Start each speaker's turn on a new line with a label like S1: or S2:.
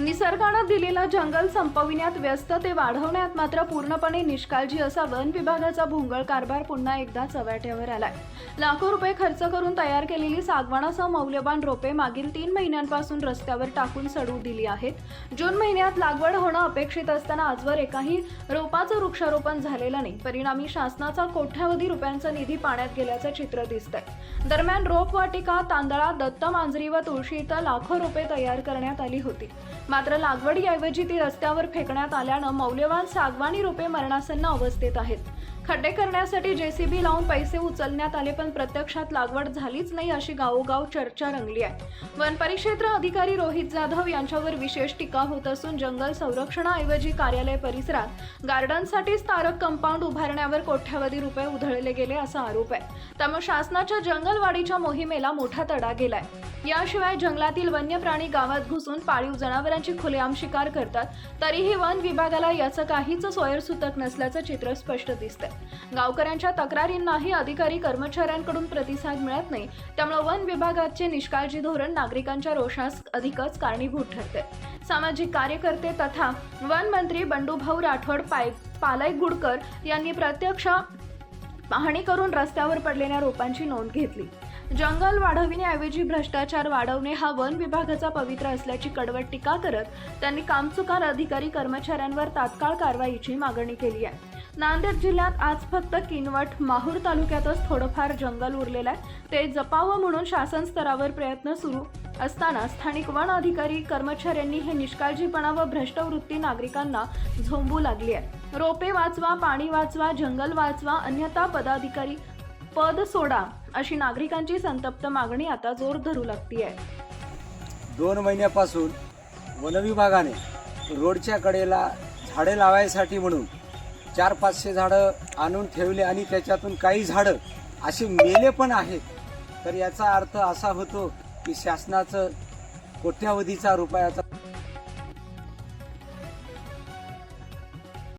S1: निसर्गानं दिलेलं जंगल संपविण्यात व्यस्त ते वाढवण्यात मात्र पूर्णपणे निष्काळजी असा वन विभागाचा भोंगळ कारभार पुन्हा एकदा चव्हाट्यावर आलाय. लाखो रुपये खर्च करून तयार केलेली सागवानासह मौल्यवान रोपे मागील तीन महिन्यांपासून रस्त्यावर टाकून सडू दिली आहेत. जून महिन्यात लागवड होणं अपेक्षित असताना आजवर एकाही रोपाचं वृक्षारोपण झालेलं नाही. परिणामी शासनाचा कोट्यावधी रुपयांचा निधी पाण्यात गेल्याचं चित्र दिसतंय. दरम्यान रोपवाटिका तांदळा दत्त मांजरी व तुळशी इथं लाखो रोपे तयार करण्यात आली होती. मात्र लागवडीऐवजी ती रस्त्यावर फेकण्यात आल्यानं मौल्यवान सागवानी रोपे मरणासन्न अवस्थेत आहेत. खड्डे करण्यासाठी जेसीबी लावून पैसे उचलण्यात आले पण प्रत्यक्षात लागवड झालीच नाही अशी गावोगाव चर्चा रंगली आहे. वन परिक्षेत्र अधिकारी रोहित जाधव यांच्यावर विशेष टीका होत असून जंगल संरक्षणाऐवजी कार्यालय परिसरात गार्डनसाठी स्तारक कंपाऊंड उभारण्यावर कोट्यावधी रुपये उधळले गेले असा आरोप आहे. त्यामुळे शासनाच्या जंगलवाढीच्या मोहिमेला मोठा तडा गेलाय. याशिवाय जंगलातील वन्य प्राणी गावात घुसून पाळीव जनावरांची खुलेआम शिकार करतात. तरीही वन विभागाला याचं काहीच सोयरसूतक नसल्याचं चित्र स्पष्ट दिसतंय. गावकऱ्यांच्या तक्रारींनाही अधिकारी कर्मचाऱ्यांकडून प्रतिसाद मिळत नाही. त्यामुळे वन विभागाचे निष्काळजी धोरण नागरिकांच्या रोषास अधिकच कारणीभूत ठरते. सामाजिक कार्यकर्ते तथा वन मंत्री बंडूभाऊ राठोड पाय पालय गुडकर यांनी प्रत्यक्ष पाहणी करून रस्त्यावर पडलेल्या रोपांची नोंद घेतली. जंगल वाढविण्याऐवजी भ्रष्टाचार वाढवणे हा वन विभागाचा पवित्र असल्याची कडवट टीका करत त्यांनी कामचुकार अधिकारी कर्मचाऱ्यांवर तात्काळ कारवाईची मागणी केली आहे. नांदेड जिल्ह्यात आज फक्त किनवट माहूर तालुक्यातच थोडंफार जंगल उरलेलं आहे. ते जपावं म्हणून शासन स्तरावर प्रयत्न सुरू असताना स्थानिक वन अधिकारी कर्मचाऱ्यांनी हे निष्काळजीपणा व भ्रष्ट वृत्ती नागरिकांना झोंबू लागली आहे. रोपे वाचवा पाणी वाचवा जंगल वाचवा अन्यथा पदाधिकारी पद सोडा अशी नागरिकांची संतप्त मागणी आता जोर धरू लागतीये.
S2: दोन महिन्यापासून वनविभागाने रोडच्या कडेला झाडे लावायसाठी म्हणून चार पाचशे झाडं आणून ठेवले आणि त्याच्यातून काही झाडं असे मेले पण आहेत. तर याचा अर्थ असा होतो की शासनाचं कोट्यावधीचा रुपयाचा